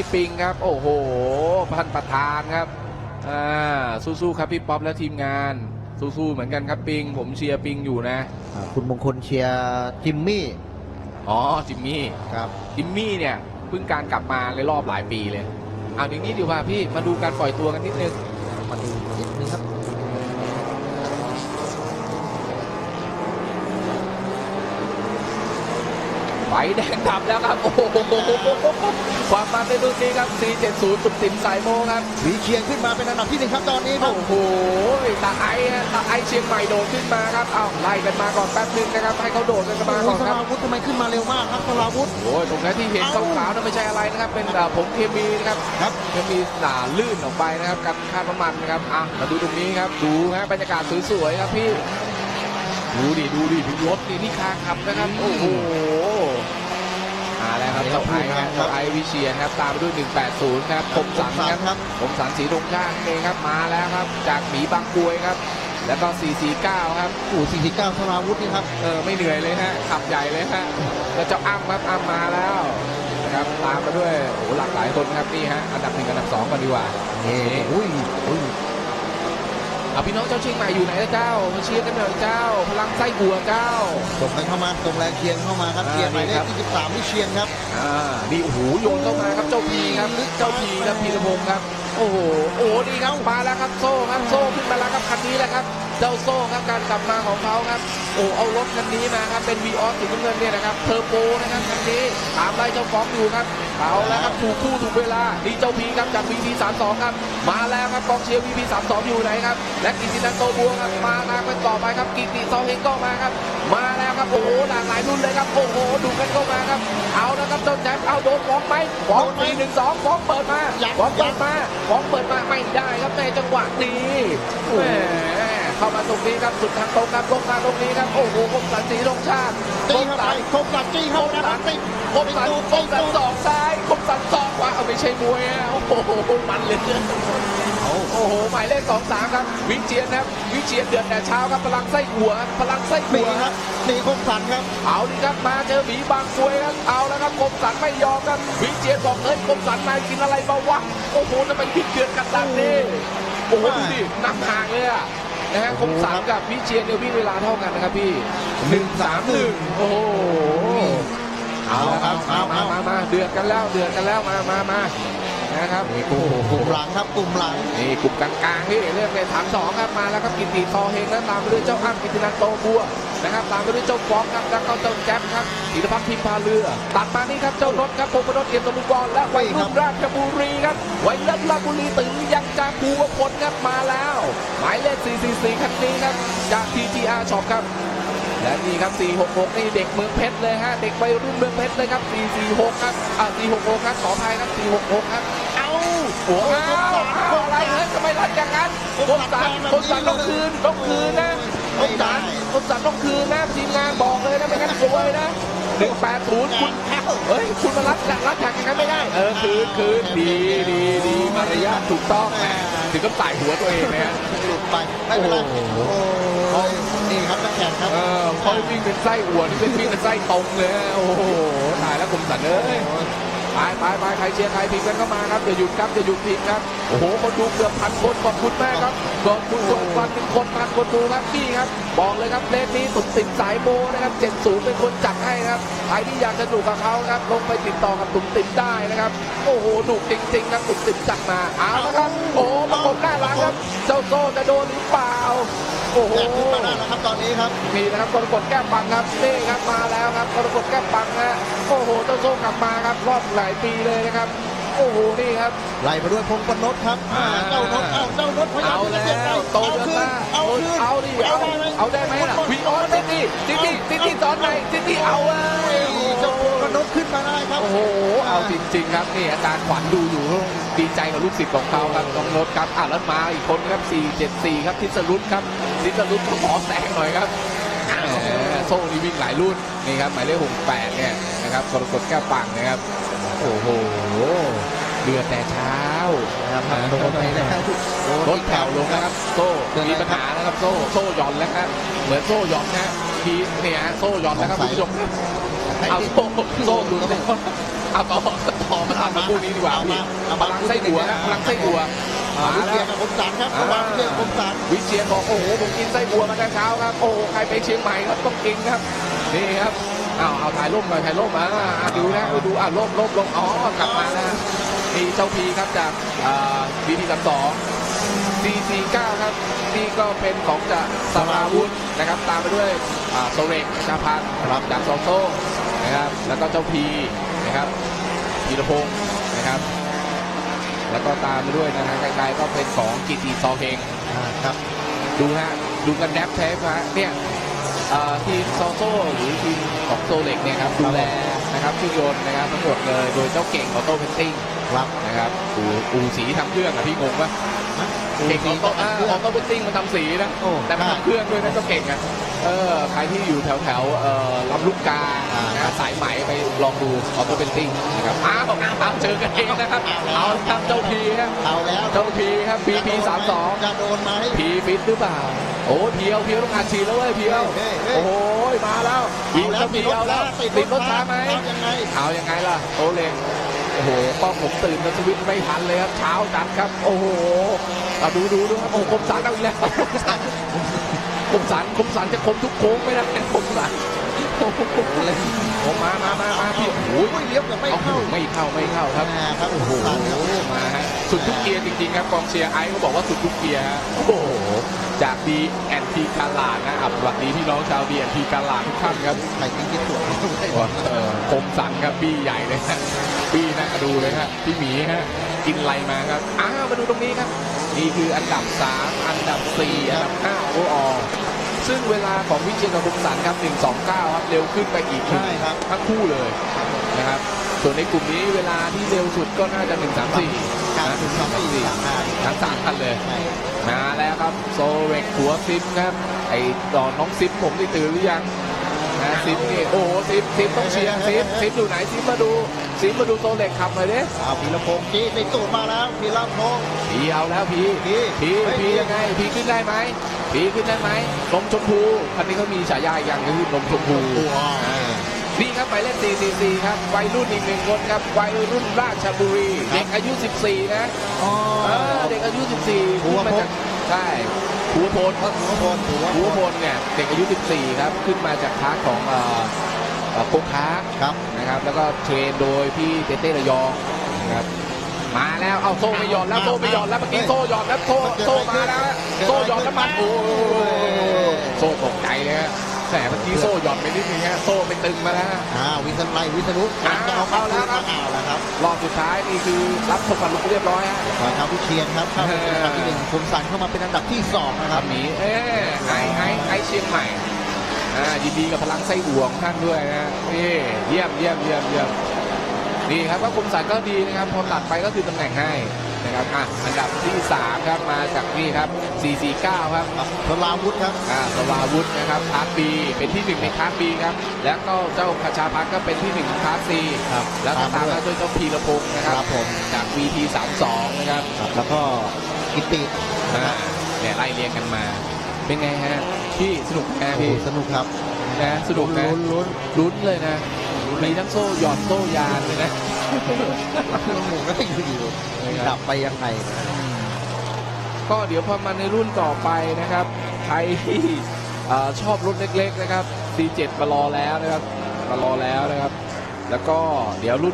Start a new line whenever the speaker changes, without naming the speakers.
พี่ปิงครับ โอ้โหพันประธานครับอ่าสู้ๆครับพี่ป๊อปและทีมงานสู้ๆเหมือนกันครับปิง ผมเชียร์ปิงอยู่นะ
อ่าคุณมงคลเชียร์จิมมี่
อ๋อจิมมี่
ครับ
จิมมี่เนี่ยเพิ่งการกลับมาในรอบหลายปีเลยเอาอย่างนี้ดีกว่าพี่มาดูการปล่อยตัวกันนิดนึง
มาดูนิดนึงครับ
ฟแดงดับแล้วครับ โอ้โหความมันในรุ่นนี้ครับ 470ตุ่มติ่มสายโมครับ
วีเชียงขึ้นมาเป็นอันดับที่หนึ่งครับตอนนี้ครับ
โอ้โหตาไอฮะตาไอเชียงใหม่โดดขึ้นมาครับเอาไล่กันมาก่อนแป๊บนึงนะครับให้เขาโดดกันมาก่อน
ส
ครับ
ราวุธทำไมขึ้นมาเร็วมากครับสราวุธ
โอ้ยตรงนั้นที่เห็นขาวๆนั่นไม่ใช่อะไรนะครับ เป็นเอ่อผงเคมีนะครับ
ครับ
เคมีหนาลื่นออกไปนะครับกันค่าน้ำมันนะครับอะมาดูตรงนี้ครับดูฮะบรรยากาศสวยๆครับพี่ ดูดิดูดิพี่รถนี่ที่คาขับนะครับ โอ้โหมาแล้วครับเจ้าไอครับเจ้าไอวิเชียนครับ ตามไปด้วย 180 ครับคมสันครับ
ครับ
ผมสันสีตรงข้างเองครับมาแล้วครับ จากหมีบางกรวยครับ แล้วก็ 449 ครับ
โอ้49สราวุธนี่ครับ
เออไม่เหนื่อยเลยฮะขับใหญ่เลยฮะแล้วเจ้าอ้ำครับอ้ำมาแล้วนะครับตามมาด้วยโอ้โหหลากหลายคนครับนี่ฮะอันดับหนึ่งอันดับสองก่อนดีกว่า
นี่อุ้ยอุ้ย
เอาพี่น้องเจ้าเชียงใหม่อยู่ไหนนะเจ้ามาเชียร์กันหน่อยเจ้า พลังไส้บัวเจ้า
ส่งกันเข้ามาส่งแรงเชียงเข้ามาครับ
อ่า
เชียงหมายเล
นี่ครั
ข
บ
ที่13วิเชียงครับ
อ่านี่โอ้โหโยนเข้ามาครับเจ้าพีครับเจ้าพีครับพีระพงศ์ครับ โอ้โหโอ้โหดีครับมาแล้วครับโซ่ครับโซ่ขึ้นมาแล้วครับคันนี้แหละครับเจ้าโซ่ครับการกลับมาของเขาครับโอ้เอารถคันนี้มาครับเป็นวีออสสีน้ำเงินเนี่ยนะครับเทอร์โบนะครับคันนี้ตามไล่เจ้าฟอกอยู่ครับเอาแล้วครับถูกคู่ถูกเวลานี่เจ้าพีครับจาก VP 32ครับมาแล้วครับกองเชียร์ VP 32อยู่ไหนครับและกิตินันโตบัวครับมาตามกันต่อไปครับกิติซอเฮงก็มาครับมาแล้วครับโอ้โหหลากหลายรุ่นเลยครับโอ้โหดูกันเข้ามาครับ เอาแล้วครับเจ้าแจ๊บเอาโดนฟ้องไหมฟ้องสี่หนึ่งสองฟ้องเปิดมาฟ้องเปิดมาฟ้องเปิดมาไม่ได้ครับในจังหวะนี้แหมเข้ามาตรงนี้ครับสุดทางตรงครับลงมาตรงนี้ครับโอ้โหคมสันสีลงชาติค
จี้
ม
เข้าไป
สัน
คมสันจี้
ค
เข้ามนะค
สั
รับ
น
ติด
คมสันคมสันสองซ้ายคมสันสองขวาเอา ไม่ใช่มวยอะโอ้โหมันเหลยโอ้โหหมายเลขสองสามครับ วิเชียนครับวิเชียนเดือดแต่เช้าครับพลังไส้หัวครับพลังไส้
หนี
หัว
ครับหนีคมสันครับ
เอาดิครับมาเจอหมีบางกรวยครับเอาแล้วครับคมสันไม่ยอมครับวิเชียนบอกเฮ้ยคมสันนายกินอะไรมาวะโอ้โหจะเป็นพิษเดือดกันดังนี่โอ้โหดูดินำห่างเลยอะนะฮะคมสันกับวิเชียนเนี่ยวิ่งเวลาเท่ากันนะครับพี่หนึ่งสามหนึ่งโอ้โห เอาละครับ
เอา
มา
เอา
มามาเดือดกันแล้วเดือดกันแล้วมามามานะครับ
โอ้โหกลุ่มหลังครับกลุ่มหลัง
นี่กลุ่มกลางๆพี่เรื่องในฐานสองครับมาแล้วครับกิติทอเฮงแล้วตามไปด้วยเจ้าอ้ำกิตินันโตบัวนะครับตามไปด้วยเจ้าฟองครับแล้วก็เจ้าแจ๊บครับธีรพัฒน์พิมพาเรือ ตัดมานี่ครับเจ้ารถครับพงศ์พนศ์เอี่ยมสมุทรกรและวัยรุ่นราชบุรีครับวัยรุ่นราชบุรีตึงยังจากภูวพลครับมาแล้ว หมายเลข 444คันนี้ครับจาก TGR Shop ครับ และนี่ครับ 466 นี่เด็กเมืองเพชรเลยฮะ เด็กวัยรุ่นเมืองเพชรเลยครับ 446 ครับ อ่า466 ครับขออภัยครับ 466 ครับ เอาหัวเอาเอาอะไรเฮ้ยทำไมรัดอย่างนั้นคมสันคมสันต้องคืนต้องคืนนะคมสันคมสันต้องคืนนะทีมงานบอกเลยนะไม่งั้นซวยนะ180คุณเฮ้ย คุณมารัดรัดแท็กอย่างนั้นไม่ได้ เออ คืนคืนดีดีดีมารยาทถูกต้องนะถึงกับใส่หัวตัวเองนะฮะ
หลุดไปไม่เป็นไร นี่ครับนักแข่งครับ
เออเขาวิ่งเป็นไส้อั่วนี่เป็นวิ่งเป็นไส้ตรงเลยโอ้โหตายแล้วกรมสันเอ้ยไปไปไปใครเชียร์ใครพิมพ์กันเข้ามาครับอย่าหยุดครับอย่าหยุดพิมพ์ครับโอ้โหคนดูเกือบพันคนขอบคุณมากครับขอบคุณคนวันหนึ่งคนพันคนดูครับนี่ครับ บอกเลยครับเลนนี้ตุ่มติดสายโบนะครับเจ็ดศูนย์เป็นคนจัดให้ครับใครที่อยากจะหนุกกับเขาครับลงไปติดต่อกับตุ่มติดได้นะครับ โอ้โหหนุกจริงๆครับตุ่มติดจัดมาเอาละครับ โอ้โหประกบหน้าหลังครับ เจ้าโซ่จะโดนหรือเปล่า โอ้โห
แข่งขึ้นมาได้แล้วครับตอนนี้ครับ
นี่นะครับกรกฎแก้วปังครับนี่ครับมาแล้วครับกรกฎแก้วปังฮะโอ้โหเจ้าโซ่กลับมาครับรอบหลายปีเลยนะครับ โอ้โหนี่ครับ
ไล่มาด้วยพงปนนท์ครับอ่า
อ่า
เจ้านท์เอาเจ้านท์พยายาม
เอา
ที่
แล้
จะเสียบไป
วโต
เอา
เดือน
คืน
มา
เอาคืน
เอาดิเอา
ได้ไหม
เอาได้ไหมล่ะวีออสติตี้ติตี้ติตี้ตอนไหนติตี้เอาเว้ย
เจ้าพงป นนท์ขึ้นมาได้ครับ
โอ้โห เอาจริง ๆ ครับนี่อาจารย์ขวัญดูอยู่ดีใจกับลูกศิษย์ของเขาครับน้องรถครับอะแล้วมาอีกคนครับ 474 ครับทิศรุตครับทิศรุตก็ขอแซงหน่อยครับแหมโซ่นี่วิ่งหลายรุ่นนี่ครับหมายเลข68เนี่ยนะครับกรกฎแก้วปังนะครับโอ้โหเดือดแต่เช้า
นะครับโดนไปแล้ว
รถแถวลงนะครับโซ่มีปัญหานะครับโซ่โซ่หย่อนแล้วครับเหมือนโซ่หย่อนนะทีเนี่ยฮะโซ่หย่อนแล้วครับคุณผู้ชมครับ เอาโซ่โซ่หลุดแล้วเอาต่อต่อมาตัดมาคู่นี้ดีกว่า
เอา
พี่
มาเอา
พ
มา
ลังไส้หัวพลังไส้หัว
อ่า
มา
วิ
แล้
เชียร
ว
กับคมสันครับระหว่างวิเชียรกับคมสัน
วิเชียรบอกโอ้โหผมกินไส้บัวมาแต่เช้าครับโอ้โหใครไปเชียงใหม่ครับต้องกินครับนี่ครับเอาเอาถ่ายรูปหน่อยถ่ายรูปมาอะดูนะดูอะลบลบลงอ๋อกลับมาแล้วนี่เจ้าพีครับจากบีพีสามสองซีซีเก้าครับนี่ก็เป็นของจากสราวุธนะครับ ตามไปด้วยอ่าโซเรกชาพันธ์ครับจากซองโซ่ นะครับ แล้วก็เจ้าพีนะครับพีรพงศ์นะครับ แล้วก็ตามไปด้วยนะฮะไกลๆก็เป็นของกิติซอเฮง
อ่าครับ
ดูฮะดูกันแนบเทปฮะเนี่ยเอ่อทีมซอโซ่หรือทีมของโซเล็กเนี่ยครับดูแลนะครับเครื่องยนต์นะครับทั้งหมดเลยโดยเจ้าเก่งออโต้เพนติ้ง
ครับ
นะครับอูอูสีทำเครื่องอะพี่งงปะเก่งออโต้อ่าออโต้เพนติ้งมันทำสีนะ
โอ้
แต่มัน
ใช่
ทำเครื่องด้วยนะเจ้าเก่งอะ เออใครที่อยู่แถวแถวๆเอ่อลำลูกกา
อ่า
นะสายไหมไปลองดูออโต้เพนติ้งนะครับอ้าวบอกอ้าวเจอกันเองนะครับ เอาทำเจ้าพีครับ
เอาแล้ว
เจ้าพีครับพีพีสามสอง
จะโดนไหม
พีฟิตหรือเปล่า โอ้เพียวเพียวต้องอัดฉีดแล้วเว้ยเพียว
เฮ้ยเฮ้ย
โอ้โหมาแล้วยิง
เอาแล้
แล้วว
ติ
เพี
ดร
ยว
ถ
แล้ว
ช้า
ติดรถช้าไหม
เอายังไง
เอายังไงล่ะโอเลงโอ้โหป้องผมตื่นแล้วสวิตช์ไม่ทันเลยครับเช้าจัดครับ โอ้โหเอาดูดูดูครับโอ้โหคมสันเอาอีกแล้ว คมสันคมสันคมสันจะคมทุกโค้งไม่ได้คมสันโอ้โหโอ้มามามามาพี่โอ้ย
โอ้ยเลี้ยวกับไม่
เอา
เข้า
ไม่เข้าไม่เข้าครับ
อ่าครับ
โอ้โห
คมสันครับ
มาฮะ สุดทุกเกียร์จริงๆครับกองเชียร์ไอซ์เขาบอกว่าสุดทุกเกียร์ฮะโอ้โหจากดีแอนทีกาลาดนะอับสวัสดีพี่น้องชาวดีแอนทีกาลาดทุกท่านครับ
ใครกินกินตัวไม่ได้
เออคมสันครับบี้ใหญ่เลยฮะบี้นะดูเลยฮะพี่หมีฮะกินอะไรมาครับอ้าวมาดูตรงนี้ครับนี่คืออันดับ 3 อันดับ 4 อันดับ5โอออซึ่งเวลาของวิเชียรกับคมสันครับ 129 ครับเร็วขึ้นไปอีกหนึ่ง
ใช่ครับ
ทั้งคู่เลยนะครับส่วนในกลุ่มนี้เวลาที่เร็วสุดก็น่าจะ 134
การ
นะ
ถึงสองสี่สามห้า
ทั้งสามคันเลย
ใช่
มาแล้วครับโซเรกหัวซิปครับไอ้ดอนน้องซิปผมได้ตื่นหรือยังนะซิปนี่โอ้โหซิปซิปต้องเชียร์ซิปซิปอยู่ไหนซิปมาดูซิปมาดูโซเล็กขับหน่อยดิ
เอาพีรพงศ์จี้ไปตูดมาแล้วพีรพงศ์
พีเอาแล้วพี
พี
พี
เฮ้ย
พียังไงพีขึ้นได้ไหมพีขึ้นได้ไหมนมชมพูคันนี้เขามีฉายาอีกอย่างก็คือนมชมพู
ตัว
อ่า นี่ครับหมายเลข444ครับวัยรุ่นอีกหนึ่งคนครับวัยรุ่นราชบุรี เด็กอายุ 14 นะ
อ๋อ
เออเด็กอายุ 14
หัว
ขึ้นมา
พ
จากใช่หัวโพน
หัวพลหัว
หัว
พ
พ
ล
ลเนี่ยเด็กอายุ 14 ครับ ขึ้นมาจากคลาสของเอ่อเอ่อโคงค้า
ครับ
นะครับ แล้วก็เทรนโดยพี่เต้เต้ระยองนะครับมาแล้วเอาโซ่ไม่หยอดแล้วโซ่ไม่หยอดแล้วเมื่อกี้โซ่หยอดแล้วโซ่โซ่มาแล้วฮะโซ่หยอดแล้วมันโอ้โหโซ่ตกใจเลย ฮะแต่เมื่อกี้โซ่หยอดไปนิดนึงฮะโซ่ไปตึงมาแล้วฮะ
อ่าวิศนุวิศนุ
อ่า
จะเอาเข้า
เข้าแล้
แล้ว
วครับ
เอาแล้วครับ
รอบสุดท้ายนี่คือรับสมบัติลูกเรียบร้อยฮะ
ขอทำวิเชียนครับเข้าเป็นอันดับที่หนึ่งคมสันเข้ามาเป็นอันดับที่สองนะค
ค
รั
รั
บบ
หมีเอ้ไอไอไอเชียงใหม่อ่ายินดีกับพลังไส้อั่วของท่านด้วยนะนี่เยี่ยมเยี่ยมเยี่ยมเยี่ยมนี่ครับว่าคมสันก็ดีนะครับพอตัดไปก็คือตำแหน่งให้ นะครับอะอันดับที่สามครับมาจากนี่ครับ 449 ครับ
ครับพลาวุธครับ
อ่าสวาวุธนะครับคลาสบีเป็นที่หนึ่งในคลาสบีครับ แล้วก็เจ้าคชาพัฒน์ก็เป็นที่หนึ่งคลาสซี
ครับ
แล้วก็ตาม
ด้ว
มายด้วยเจ้าพีรพงศ์นะครับ
ครับ ผม
จาก VT 32 นะครับ
ครับแล้วก็กิตติ
อ่าเนี่ยไล่เรียงกันมา เป็นไงฮะพี่สนุกแฮะ
โอ้โห
พี่
สนุกครับ
นะสนุกนะ
ลุ้นลุ้น
ลุ้นเลยนะ มีทั้งโซ่หยอดโซ่ยานเลยนะ
ลุ้นหมูก็อยู่อยู่
นะครับ
ดับไปยังไงนะ
ก็เดี๋ยวพอมาในรุ่นต่อไปนะครับ ใครที่เอ่อชอบรถเล็กๆนะครับ C7 มารอแล้วนะครับมารอแล้วนะครับ แล้วก็เดี๋ยวรุ่น